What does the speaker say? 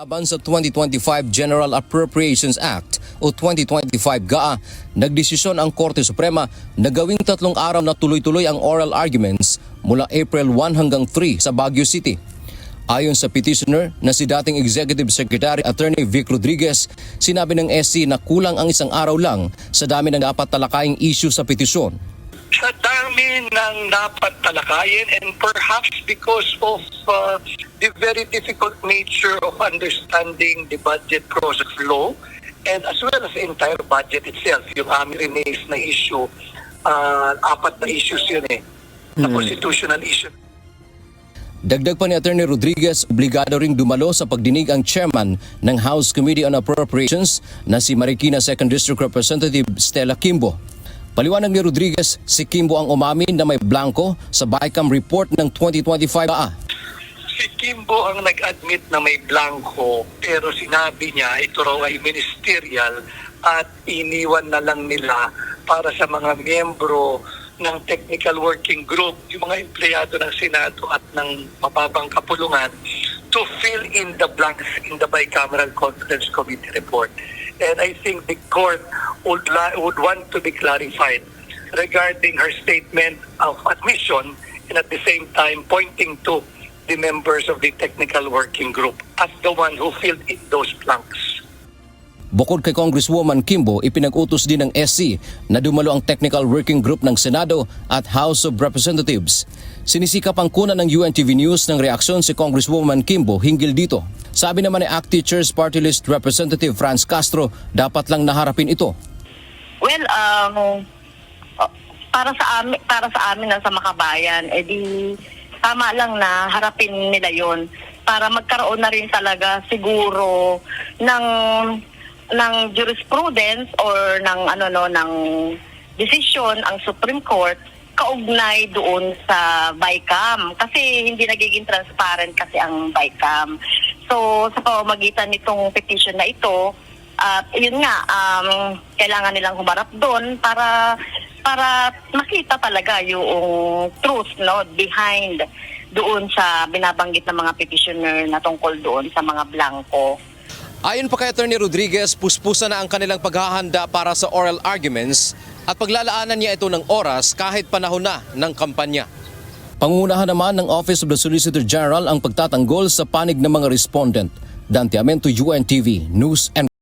Laban sa 2025 General Appropriations Act o 2025 GAA, nagdesisyon ang Korte Suprema na gawing tatlong araw na tuloy-tuloy ang oral arguments mula April 1 hanggang 3 sa Baguio City. Ayon sa petitioner na si dating Executive Secretary Attorney Vic Rodriguez, sinabi ng SC na kulang ang isang araw lang sa dami ng dapat talakaing issue sa petisyon. Sa dami ng dapat talakayin and perhaps because of uh, the very difficult nature of understanding the budget process law and as well as the entire budget itself, yung aming na issue, uh, apat na issues yun eh, na constitutional issue. Dagdag pa ni Attorney Rodriguez, obligado ring dumalo sa pagdinig ang chairman ng House Committee on Appropriations na si Marikina 2nd District Representative Stella Kimbo. Paliwanag ni Rodriguez, si Kimbo ang umamin na may blanco sa BICAM report ng 2025 GAA. Si Kimbo ang nag-admit na may blanco pero sinabi niya ito raw ay ministerial at iniwan na lang nila para sa mga miyembro ng technical working group, yung mga empleyado ng Senado at ng mababang kapulungan to fill in the blanks in the bicameral conference committee report. And I think the court would, would want to be clarified regarding her statement of admission and at the same time pointing to the members of the technical working group as the one who filled in those blanks. Bukod kay Congresswoman Kimbo, ipinag-utos din ng SC na dumalo ang Technical Working Group ng Senado at House of Representatives. Sinisikap ang kuna ng UNTV News ng reaksyon si Congresswoman Kimbo hinggil dito. Sabi naman ni ACT Teachers Party List Representative Franz Castro, dapat lang naharapin ito. Well, um, para sa amin, para sa amin na sa makabayan, eh di tama lang na harapin nila 'yon para magkaroon na rin talaga siguro ng ng jurisprudence or ng ano no ng decision ang Supreme Court kaugnay doon sa BICAM kasi hindi nagiging transparent kasi ang BICAM. So sa pamamagitan nitong petition na ito, at yun nga, um, kailangan nilang humarap doon para para makita talaga yung truth no behind doon sa binabanggit ng mga petitioner na tungkol doon sa mga blanco. Ayon pa kay Attorney Rodriguez, puspusa na ang kanilang paghahanda para sa oral arguments at paglalaanan niya ito ng oras kahit panahon na ng kampanya. Pangunahan naman ng Office of the Solicitor General ang pagtatanggol sa panig ng mga respondent. Dante Amento, UNTV, News and